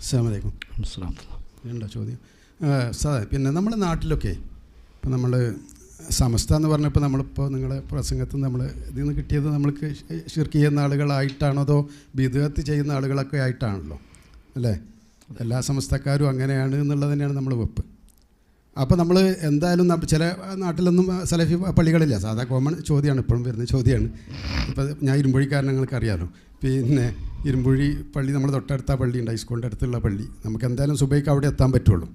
അസ്സാമലൈക്കും ഉണ്ടോ ചോദ്യം? സാർ പിന്നെ നമ്മുടെ നാട്ടിലൊക്കെ ഇപ്പം നമ്മൾ സമസ്ത എന്ന് പറഞ്ഞപ്പോൾ നമ്മളിപ്പോൾ നിങ്ങളുടെ പ്രസംഗത്തിൽ നമ്മൾ ഇതിൽ നിന്ന് കിട്ടിയത് നമ്മൾക്ക് ഷിർക്ക് ചെയ്യുന്ന ആളുകളായിട്ടാണോ അതോ ബിദുഹത്ത് ചെയ്യുന്ന ആളുകളൊക്കെ ആയിട്ടാണല്ലോ? അല്ലേ? എല്ലാ സമസ്തക്കാരും അങ്ങനെയാണ് എന്നുള്ളത് തന്നെയാണ് നമ്മൾ വെപ്പ്. അപ്പോൾ നമ്മൾ എന്തായാലും ചില നാട്ടിലൊന്നും സലഫി പള്ളികളില്ല. സാധാ കോമൺ ചോദ്യമാണ് ഇപ്പോഴും വരുന്ന ചോദ്യമാണ് ഇപ്പോൾ ഞാൻ ഇരുമ്പൊഴിക്കാരനങ്ങൾക്ക് അറിയാമല്ലോ പിന്നെ ഇരുമ്പുഴി പള്ളി നമ്മൾ തൊട്ടടുത്ത പള്ളി ഉണ്ട് ഹൈസ്കൂളിന്റെ അടുത്തുള്ള പള്ളി. നമുക്ക് എന്തായാലും സുബൈക്ക് അവിടെ എത്താൻ പറ്റുള്ളൂ.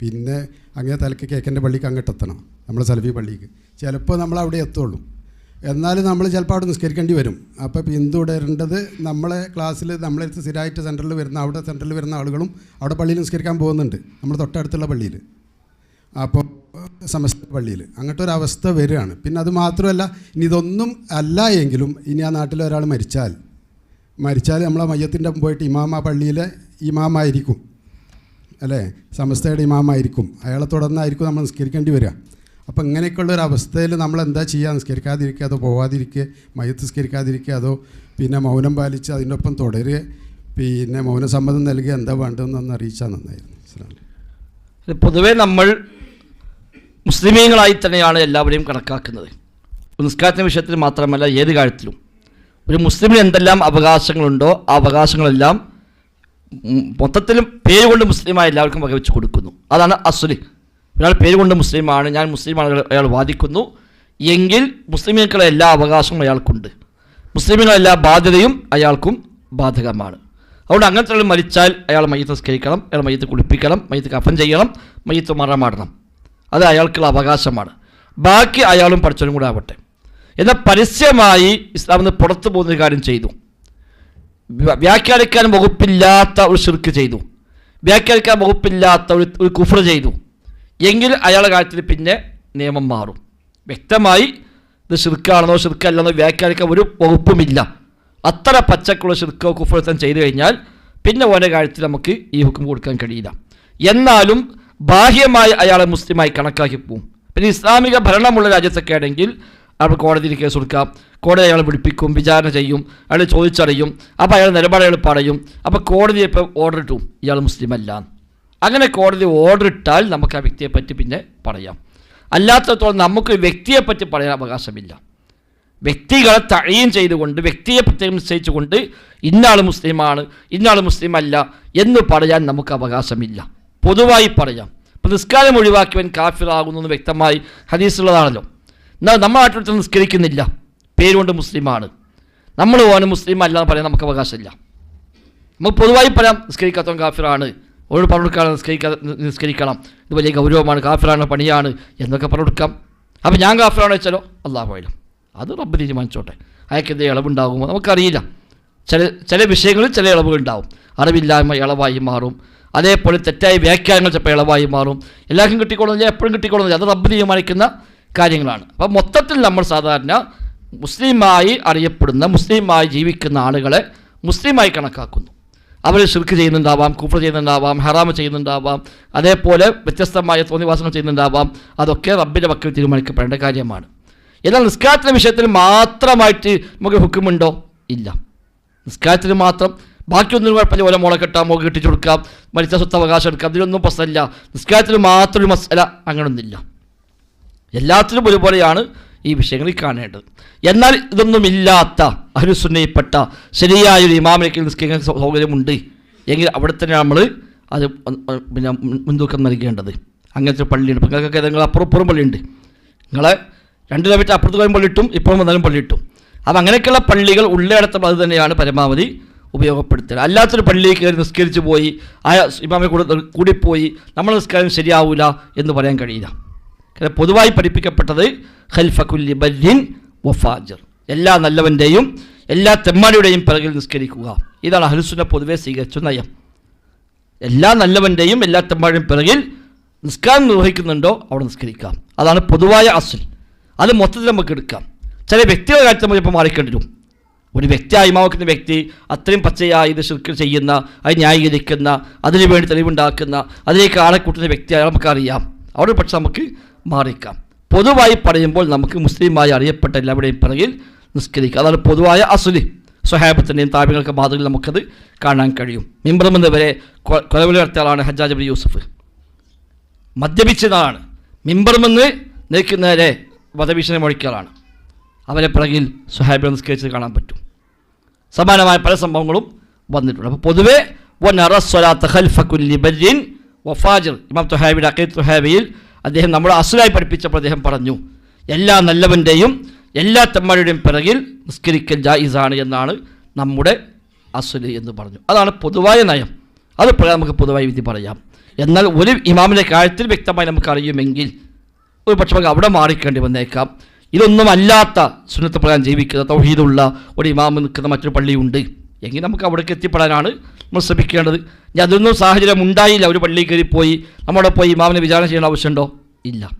പിന്നെ അങ്ങനെ തലക്ക് കേക്കന്റെ പള്ളിക്ക് അങ്ങോട്ട് എത്തണം നമ്മൾ സലഫി പള്ളിക്ക്. ചിലപ്പോൾ നമ്മൾ അവിടെ എത്തുള്ളൂ. എന്നാലും നമ്മൾ ചിലപ്പോൾ അവിടെ നിസ്കരിക്കേണ്ടി വരും. അപ്പോൾ പിന്തുടരേണ്ടത് നമ്മളെ ക്ലാസ്സിൽ നമ്മളെ അടുത്ത് സ്ഥിരമായിട്ട് സെന്ററിൽ വരുന്ന അവിടെ സെന്ററിൽ വരുന്ന ആളുകളും അവിടെ പള്ളിയിൽ നിസ്കരിക്കാൻ പോകുന്നുണ്ട് നമ്മൾ തൊട്ടടുത്തുള്ള പള്ളിയിൽ. അപ്പോൾ സമസ്ത പള്ളിയിൽ. അങ്ങനത്തെ ഒരു അവസ്ഥ വരികയാണ്. പിന്നെ അത് മാത്രമല്ല ഇനി ഇതൊന്നും അല്ല എങ്കിലും ഇനി ആ നാട്ടിൽ ഒരാൾ മരിച്ചാൽ മരിച്ചാൽ നമ്മളെ മയ്യത്തിന്റെ പോയിട്ട് ഇമാമ പള്ളിയിലെ ഇമാമായിരിക്കും. അല്ലേ? സമസ്തയുടെ ഇമാമായിരിക്കും. അയാളെ തുടർന്നായിരിക്കും നമ്മൾ നിസ്കരിക്കേണ്ടി വരിക. അപ്പോൾ ഇങ്ങനെയൊക്കെയുള്ള ഒരു അവസ്ഥയിൽ നമ്മൾ എന്താ ചെയ്യുക? നിസ്കരിക്കാതിരിക്കുക അതോ പോവാതിരിക്കുക മയത്ത് നിസ്കരിക്കാതിരിക്കുക അതോ പിന്നെ മൗനം പാലിച്ച് അതിനൊപ്പം തുടരുക പിന്നെ മൗനസമ്മതം നൽകുക എന്താ വേണ്ടതെന്നൊന്ന് അറിയിച്ചാൽ നന്നായിരുന്നു. പൊതുവെ നമ്മൾ മുസ്ലിമീങ്ങളായി തന്നെയാണ് എല്ലാവരെയും കണക്കാക്കുന്നത്. നിസ്കാരത്തിന്റെ വിഷയത്തിൽ മാത്രമല്ല ഏത് കാര്യത്തിലും ഒരു മുസ്ലിമിന് എന്തെല്ലാം അവകാശങ്ങളുണ്ടോ ആ അവകാശങ്ങളെല്ലാം മൊത്തത്തിലും പേര് കൊണ്ട് മുസ്ലിമായ എല്ലാവർക്കും വകവെച്ച് കൊടുക്കുന്നു. അതാണ് അസുലി. ഒരാൾ പേര് കൊണ്ട് മുസ്ലിമാണ് ഞാൻ മുസ്ലിമാണ് അയാൾ വാദിക്കുന്നു. എങ്കിൽ മുസ്ലിമീങ്ങളെ എല്ലാ അവകാശങ്ങളും അയാൾക്കുണ്ട്. മുസ്ലിമുകളുടെ എല്ലാ ബാധ്യതയും അയാൾക്കും ബാധകമാണ്. അതുകൊണ്ട് അങ്ങനത്തെ ഒരാൾ മരിച്ചാൽ അയാൾ മയ്യത്ത് സ്കരിക്കണം അയാൾ മയ്യത്ത് കുളിപ്പിക്കണം മയ്യത്ത് കഫൻ ചെയ്യണം മയ്യത്ത് മറമാടണം അത് അയാൾക്കുള്ള അവകാശമാണ്. ബാക്കി അയാളും പഠിച്ചവനും കൂടെ ആവട്ടെ. എന്നാൽ പരസ്യമായി ഇസ്ലാം നിന്ന് പുറത്തു പോകുന്നൊരു കാര്യം ചെയ്തു. വ്യ- വ്യാഖ്യാനിക്കാൻ വകുപ്പില്ലാത്ത ഒരു ശിർക്ക് ചെയ്തു. വ്യാഖ്യാനിക്കാൻ വകുപ്പില്ലാത്ത ഒരു ഒരു കുഫർ ചെയ്തു. എങ്കിൽ അയാളുടെ കാര്യത്തിൽ പിന്നെ നിയമം മാറും. വ്യക്തമായി ഇത് ഷിർക്കാണെന്നോ ഷിർക്കല്ലെന്നോ വ്യാഖ്യാനിക്കാൻ ഒരു വകുപ്പുമില്ല. അത്ര പച്ചക്കുള്ള ഷിർക്കോ കുഫറത്തം ചെയ്തു കഴിഞ്ഞാൽ പിന്നെ ഓരോ കാര്യത്തിൽ നമുക്ക് ഈ ഹുക്കും കൊടുക്കാൻ കഴിയില്ല. എന്നാലും ബാഹ്യമായി അയാളെ മുസ്ലിമായി കണക്കാക്കി പോവും. പിന്നെ ഇസ്ലാമിക ഭരണമുള്ള രാജ്യത്തൊക്കെ ആണെങ്കിൽ അവർ കോടതിയിൽ കേസ് കൊടുക്കാം. കോടതി അയാളെ വിളിപ്പിക്കും വിചാരണ ചെയ്യും അയാൾ ചോദിച്ചറിയും അപ്പോൾ അയാൾ നിലപാടുകൾ പറയും. അപ്പോൾ കോടതി ഇപ്പോൾ ഓർഡർ ഇട്ടും. ഇയാൾ മുസ്ലിം അല്ല. അങ്ങനെ കോടതി ഓർഡർ ഇട്ടാൽ നമുക്ക് ആ വ്യക്തിയെ പറ്റി പിന്നെ പറയാം. അല്ലാത്തത്തോളം നമുക്ക് വ്യക്തിയെ പറ്റി പറയാൻ അവകാശമില്ല. വ്യക്തികളെ തഴയും ചെയ്തുകൊണ്ട് വ്യക്തിയെ പ്രത്യേകം നിശ്ചയിച്ചുകൊണ്ട് ഇന്നാൾ മുസ്ലിമാണ് ഇന്നാൾ മുസ്ലിം അല്ല എന്ന് പറയാൻ നമുക്ക് അവകാശമില്ല. പൊതുവായി പറയാം. ഇപ്പോൾ നിസ്കാരം ഒഴിവാക്കിയവൻ കാഫിറാകുന്നു എന്ന് വ്യക്തമായി ഹദീസുള്ളതാണല്ലോ. എന്നാൽ നമ്മൾ നാട്ടിൽ നിസ്കരിക്കുന്നില്ല. പേരുകൊണ്ട് മുസ്ലിമാണ്. നമ്മൾ പോകാനും മുസ്ലിം അല്ല എന്ന് പറയാൻ നമുക്ക് അവകാശമില്ല. നമുക്ക് പൊതുവായി പറയാം നിസ്കരിക്കാത്തവൻ കാഫിറാണ്. ഒരു പറഞ്ഞെടുക്കാണ് നിസ്കരിക്കാ നിസ്കരിക്കണം. ഇത് വലിയ ഗൗരവമാണ് കാഫിറാണ് പണിയാണ് എന്നൊക്കെ പറഞ്ഞെടുക്കാം അപ്പോൾ ഞാൻ കാഫിറാണ് വെച്ചാലോ അള്ളാഹ് പോയാലും അത് റബ്ബ് തീരുമാനിച്ചോട്ടെ. അയാൾക്ക് എന്തെങ്കിലും ഇളവുണ്ടാകുമോ നമുക്കറിയില്ല. ചില ചില വിഷയങ്ങളിൽ ചില ഇളവുകൾ ഉണ്ടാവും. അറിവില്ലായ്മ ഇളവായി മാറും. അതേപോലെ തെറ്റായ വ്യാഖ്യാനങ്ങൾ ചിലപ്പോൾ ഇളവായി മാറും. എല്ലാവർക്കും കിട്ടിക്കൊള്ളുന്നില്ല എപ്പോഴും കിട്ടിക്കൊള്ളുന്നില്ല അത് റബ്ബ് തീരുമാനിക്കുന്ന കാര്യങ്ങളാണ്. അപ്പം മൊത്തത്തിൽ നമ്മൾ സാധാരണ മുസ്ലിമായി അറിയപ്പെടുന്ന മുസ്ലിമായി ജീവിക്കുന്ന ആളുകളെ മുസ്ലിമായി കണക്കാക്കുന്നു. അവർ ഷിർക്ക് ചെയ്യുന്നുണ്ടാവാം കൂപ്പർ ചെയ്യുന്നുണ്ടാവാം ഹറാമ് ചെയ്യുന്നുണ്ടാവാം അതേപോലെ വ്യത്യസ്തമായ തോന്നിവാസങ്ങൾ ചെയ്യുന്നുണ്ടാവാം. അതൊക്കെ റബ്ബിന്റെ വക്കിൽ തീരുമാനിക്കപ്പെടേണ്ട കാര്യമാണ്. എന്നാൽ നിസ്കാരത്തിന്റെ വിഷയത്തിൽ മാത്രമായിട്ട് നമുക്ക് ഹുക്കുമുണ്ടോ? ഇല്ല. നിസ്കാരത്തിന് മാത്രം ബാക്കിയൊന്നും കുഴപ്പമില്ല. ഓരോ മുള കെട്ടാം മുഖം കെട്ടിച്ചു കൊടുക്കാം മരിച്ച സ്വത്ത് അവകാശം എടുക്കാം അതിലൊന്നും പ്രശ്നമില്ല. നിസ്കാരത്തിന് മാത്രം ഒരു മസല അങ്ങനൊന്നുമില്ല. എല്ലാത്തിലും ഒരുപോലെയാണ് ഈ വിഷയങ്ങളിൽ കാണേണ്ടത്. എന്നാൽ ഇതൊന്നുമില്ലാത്ത അനുസുന്നയിൽപ്പെട്ട ശരിയായൊരു ഇമാമിലേക്ക് നിസ്കരിക്കാൻ സൗകര്യമുണ്ട്. എങ്കിൽ അവിടെ തന്നെ നമ്മൾ അത് പിന്നെ മുൻ- മുൻതൂക്കം നൽകേണ്ടത്. അങ്ങനത്തെ പള്ളിയുണ്ട്. ഇപ്പം നിങ്ങൾക്കൊക്കെ നിങ്ങൾ അപ്പുറം ഇപ്പുറം പള്ളിയുണ്ട്. നിങ്ങളെ രണ്ട് കിലോമീറ്റർ അപ്പുറത്ത് പോയും പള്ളി ഇട്ടും ഇപ്പുറം വന്നാലും പള്ളി ഇട്ടും അപ്പം അങ്ങനെയൊക്കെയുള്ള പള്ളികൾ ഉള്ളിടത്തും അത് തന്നെയാണ് പരമാവധി ഉപയോഗപ്പെടുത്തുക അല്ലാത്തൊരു പള്ളിയിൽ കയറി നിസ്കരിച്ച് പോയി ആ ഇമാമെ കൂടെ കൂടിപ്പോയി നമ്മൾ നിസ്കാരം ശരിയാവില്ല എന്ന് പറയാൻ കഴിയില്ല. പൊതുവായി പഠിപ്പിക്കപ്പെട്ടത് ഖൽഫക്കുല്ലി ബല്ലിൻ വഫാജർ എല്ലാ നല്ലവന്റെയും എല്ലാ തെമ്മാടിയുടെയും പിറകിൽ നിസ്കരിക്കുക. ഇതാണ് അഹ്ലുസുന്ന പൊതുവെ സ്വീകരിച്ച നയം. എല്ലാ നല്ലവന്റെയും എല്ലാ തെമ്മാടിയും പിറകിൽ നിസ്കാരം നിർവഹിക്കുന്നുണ്ടോ അവിടെ നിസ്കരിക്കാം. അതാണ് പൊതുവായ അസുൽ. അത് മൊത്തത്തിൽ നമുക്ക് എടുക്കാം. ചില വ്യക്തികളുടെ കാര്യത്തിൽ നമ്മൾ ഇപ്പോൾ മാറിക്കേണ്ടി വരും. ഒരു വ്യക്തി അയിമാക്കുന്ന വ്യക്തി അത്രയും പച്ചയായി ഇത് ചെയ്യുന്ന അത് ന്യായീകരിക്കുന്ന അതിനു വേണ്ടി തെളിവുണ്ടാക്കുന്ന അതിലേക്ക് ആളെ കൂട്ടുന്ന വ്യക്തി നമുക്കറിയാം. അവിടെ പക്ഷെ നമുക്ക് മാറിക്കാം പൊതുവായി പറയുമ്പോൾ നമുക്ക് മുസ്ലിമായി അറിയപ്പെട്ട എല്ലാവരുടെയും പിറകിൽ നിസ്കരിക്കുക അതാണ് പൊതുവായ അസുലി. സ്വഹാബത്തിന്റെയും താപങ്ങൾക്ക് മാതൃകയിൽ നമുക്കത് കാണാൻ കഴിയും. മിമ്പ്രമെന്ന് വരെ കൊലവിളി നടത്തിയ ആളാണ് ഹജ്ജാജ് അബി യൂസഫ്. മദ്യപിച്ചതാണ്. മിമ്പർമെന്ന് നേരെ വധഭീഷണി മുഴക്കിയാളാണ് അവരെ പിറകിൽ സുഹാബിനെ നിസ്കരിച്ചത് കാണാൻ പറ്റും. സമാനമായ പല സംഭവങ്ങളും വന്നിട്ടുണ്ട്. അപ്പോൾ പൊതുവേ വൻ അറസ്വലാ തഹൽ ഫുൽ ബർരിൻ വഫാജിർ. ഇമാം തുഹാബിയുടെ അക്കൈ തുഹാബിയിൽ അദ്ദേഹം നമ്മളെ അസുലായി പഠിപ്പിച്ചപ്പോൾ അദ്ദേഹം പറഞ്ഞു എല്ലാ നല്ലവന്റെയും എല്ലാ തെമ്മയുടെയും പിറകിൽ നിസ്കരിക്കൽ ജായിസാണ് എന്നാണ് നമ്മുടെ അസുൽ എന്ന് പറഞ്ഞു. അതാണ് പൊതുവായ നയം. അത് പ്രകാരം നമുക്ക് പൊതുവായ വിധി പറയാം. എന്നാൽ ഒരു ഇമാമിന്റെ കാര്യത്തിൽ വ്യക്തമായി നമുക്കറിയുമെങ്കിൽ ഒരു പക്ഷേ നമുക്ക് അവിടെ മാറിക്കേണ്ടി വന്നേക്കാം. ഇതൊന്നും അല്ലാത്ത സുന്നത്ത് പ്രകാരം ജീവിക്കുന്ന തൗഹീദുള്ള ഒരു ഇമാമ് നിൽക്കുന്ന മറ്റൊരു പള്ളിയുണ്ട്. എങ്കിൽ നമുക്ക് അവിടേക്ക് എത്തിപ്പെടാനാണ് നമ്മൾ ശ്രമിക്കേണ്ടത് ഇനി അതൊന്നും സാഹചര്യം ഉണ്ടായില്ല. ഒരു പള്ളിയിൽ കയറി പോയി നമ്മുടെ പോയി ഇമാമിനെ വിചാരണ ചെയ്യേണ്ട ആവശ്യമുണ്ടോ? ഇല്ല.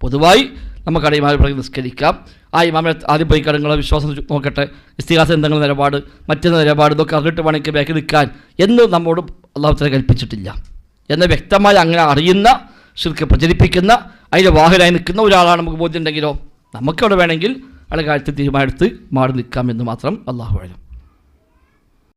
പൊതുവായി നമുക്കവിടെ ഇമാമിനെ പ്രതി നിസ്കരിക്കാം. ആ ഇമാമിനെ ആദ്യം പോയി കടങ്ങളെ വിശ്വാസം നോക്കട്ടെ. ഇസ്തിഹാസ എന്തെങ്കിലും നിലപാട് മറ്റൊരു നിലപാട് ഇതൊക്കെ അറിഞ്ഞിട്ട് വേണമെങ്കിൽ ബാക്കി നിൽക്കാൻ. എന്ന് നമ്മോട് അള്ളാഹുത്തല കൽപ്പിച്ചിട്ടില്ല. എന്നെ വ്യക്തമായി അങ്ങനെ അറിയുന്ന ശിർക്ക് പ്രചരിപ്പിക്കുന്ന അതിന്റെ വാഹനായി നിൽക്കുന്ന ഒരാളാണ് നമുക്ക് ബോധ്യമുണ്ടെങ്കിലോ നമുക്കവിടെ വേണമെങ്കിൽ അയാളെ കാര്യത്തിൽ തീരുമാനമെടുത്ത് മാറി നിൽക്കാം എന്ന് മാത്രം അള്ളാഹു വേണം